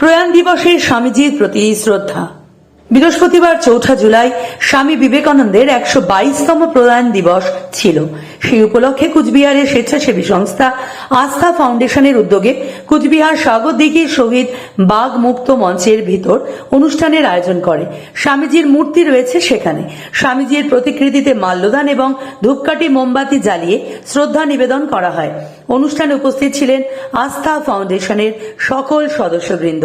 প্রয়াণ দিবসে স্বামীজির প্রতি শ্রদ্ধা। বৃহস্পতিবার চৌঠা জুলাই স্বামী বিবেকানন্দের একশো বাইশতম প্রয়াণ দিবস ছিল। সেই উপলক্ষে কুচবিহারের স্বেচ্ছাসেবী সংস্থা আস্থা ফাউন্ডেশনের উদ্যোগে কুচবিহার সাগরদিঘি শহীদ বাঘ মুক্ত মঞ্চের ভিতর অনুষ্ঠানের আয়োজন করে। স্বামীজির মূর্তি রয়েছে সেখানে। স্বামীজির প্রতিকৃতিতে মাল্যদান এবং ধূপকাঠি মোমবাতি জ্বালিয়ে শ্রদ্ধা নিবেদন করা হয়। অনুষ্ঠানে উপস্থিত ছিলেন আস্থা ফাউন্ডেশনের সকল সদস্যবৃন্দ।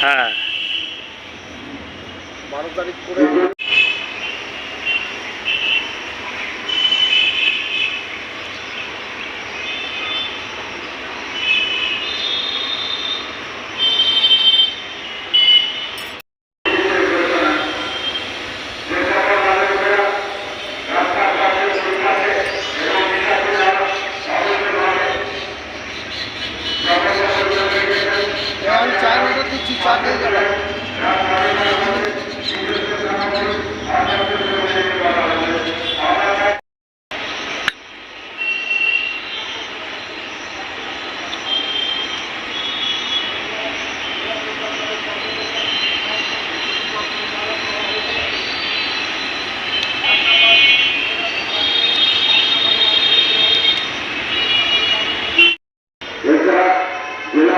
হ্যাঁ। বারো তারিখ করে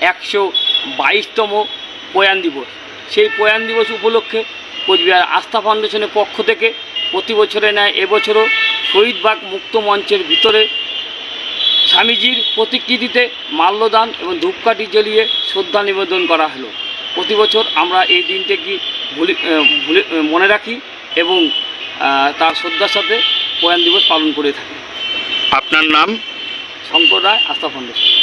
একশো বাইশতম প্রয়াণ দিবস। সেই প্রয়াণ দিবস উপলক্ষে কোচবিহার আস্থা ফাউন্ডেশনের পক্ষ থেকে প্রতি বছরে নেয় এবছরও শহীদবাগ মুক্ত মঞ্চের ভিতরে স্বামীজির প্রতিকৃতিতে মাল্যদান এবং ধূপকাঠি জ্বলিয়ে শ্রদ্ধা নিবেদন করা হলো। প্রতি বছর আমরা এই দিনটিকে ভুলি আহ, ভুলে মনে রাখি এবং তার শ্রদ্ধার সাথে প্রয়াণ দিবস পালন করে থাকি। আপনার নাম? শঙ্কর রায় আস্থা ফাউন্ডেশন।